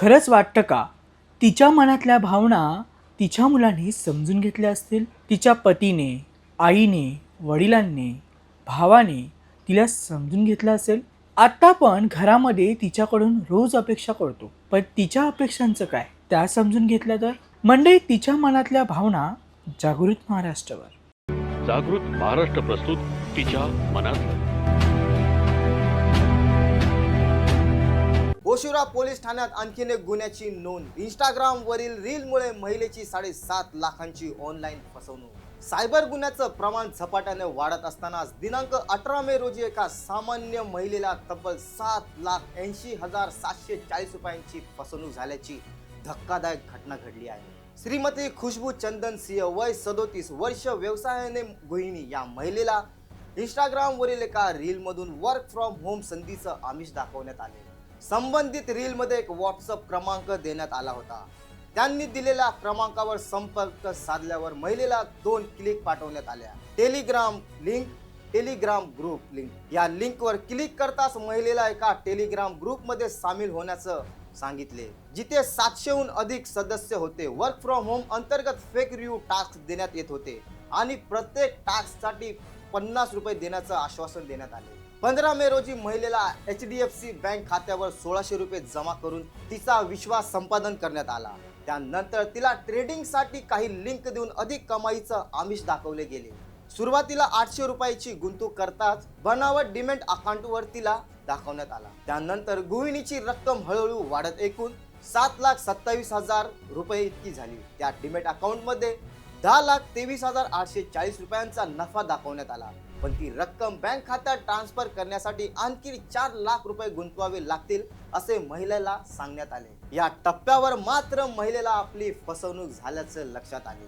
खरंच वाटतं का? तिच्या मनातल्या भावना तिच्या मुलांनी समजून घेतल्या असतील. तिच्या पतीने आईने वडिलांनी भावाने तिला समजून घेतलं असेल. आता पण घरामध्ये तिच्याकडून रोज अपेक्षा करतो. पण तिच्या अपेक्षांचं काय? त्या समजून घेतल्या तर? म्हणजे तिच्या मनातल्या भावना जागृत महाराष्ट्रावर. जागृत महाराष्ट्र प्रस्तुत तिच्या मनात ओशिवरा पोलीस ठाण्यात आणखीन एक गुन्ह्याची नोंद. इंस्टाग्रामवरील रीलमुळे महिलेची साडेसात लाखांची ऑनलाईन फसवणूक. सायबर गुन्ह्याचं प्रमाण झपाट्याने वाढत असतानाच दिनांक अठरा मे रोजी एका सामान्य महिलेला तब्बल सात लाख ऐंशी हजार सातशे चाळीस रुपयांची फसवणूक झाल्याची धक्कादायक घटना घडली आहे. श्रीमती खुशबू चंदन सिंह वय सदोतीस वर्ष व्यवसायाने गृहिणी या महिलेला इंस्टाग्रामवरील एका रीलमधून वर्क फ्रॉम होम संधीचं आमिष दाखवण्यात आले संबंधित रीलमध्ये एक व्हॉट्सअप क्रमांक देण्यात आला होता. त्यांनी दिलेल्या क्रमांकावर संपर्क साधल्यावर महिलेला दोन क्लिक पाठवण्यात आल्या. Telegram link Telegram group link या लिंकवर क्लिक करताच महिलेला एका टेलिग्राम ग्रुपमध्ये सामील होण्याचं सांगितले. जिथे सातशेहून अधिक सदस्य होते. वर्क फ्रॉम होम अंतर्गत फेक रिव्ह्यू टास्क देण्यात येत होते. आणि प्रत्येक टास्कसाठी पन्नास रुपये देण्याचं आश्वासन देण्यात आले. पंधरा मे रोजी महिलेला H D F C bank खात्यावर सोळाशे रुपये जमा करून तिचा विश्वास संपादन करण्यात आला. त्यानंतर तिला ट्रेडिंगसाठी काही लिंक देऊन अधिक कमाईचं आमिष दाखवले गेले. सुरुवातीला आठशे रुपयाची गुंतवणूक करताच बनावट डिमेंट अकाउंटवर तिला दाखवण्यात आला. त्यानंतर गृहिणीची रक्कम हळूहळू वाढत एकूण सात लाख सत्तावीस हजार रुपये इतकी झाली. त्या डिमेट अकाउंटमध्ये दहा लाख तेवीस हजार आठशे चाळीस रुपयांचा नफा दाखवण्यात आला. पण ती रक्कम बँक खात्यात ट्रान्सफर करण्यासाठी आणखी चार लाख रुपये गुंतवावे लागतील असे महिलेला सांगण्यात आले. या टप्प्यावर मात्र महिलेला आपली फसवणूक झाल्याचं लक्षात आले.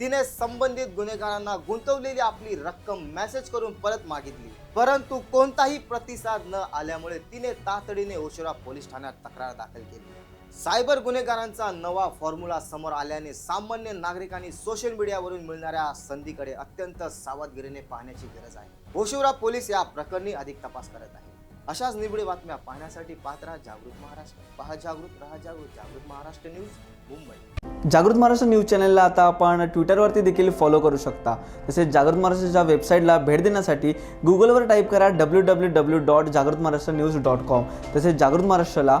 तिने संबंधित गुन्हेगारांना गुंतवलेली आपली रक्कम मेसेज करून परत मागितली. परंतु कोणताही प्रतिसाद न आल्यामुळे तिने तातडीने ओशिरा पोलीस ठाण्यात तक्रार दाखल केली. सायबर गुन्हेगारांचा नवा फॉर्म्युला समोर आल्याने सामान्य नागरिकांनी सोशल मीडियावरून मिळणाऱ्या संधीकडे अत्यंत सावधगिरीने पाहण्याची गरज आहे. ओशिवरा पोलीस या प्रकरणी अधिक तपास करत आहे. अशाच निवडी बातम्या पाहण्यासाठी पात्रा जागृत महाराष्ट्र. पहा जागृत रहा जागृत जागृत महाराष्ट्र न्यूज मुंबई. जागृत महाराष्ट्र न्यूज चॅनलला आता आपण ट्विटरवरती देखील फॉलो करू शकता. तसेच जागृत महाराष्ट्राच्या वेबसाईटला भेट देण्यासाठी गुगलवर टाईप करा डब्ल्यू डब्ल्यू डब्ल्यू डॉट जागृत महाराष्ट्र न्यूज डॉट कॉम तसेच जागृत महाराष्ट्राला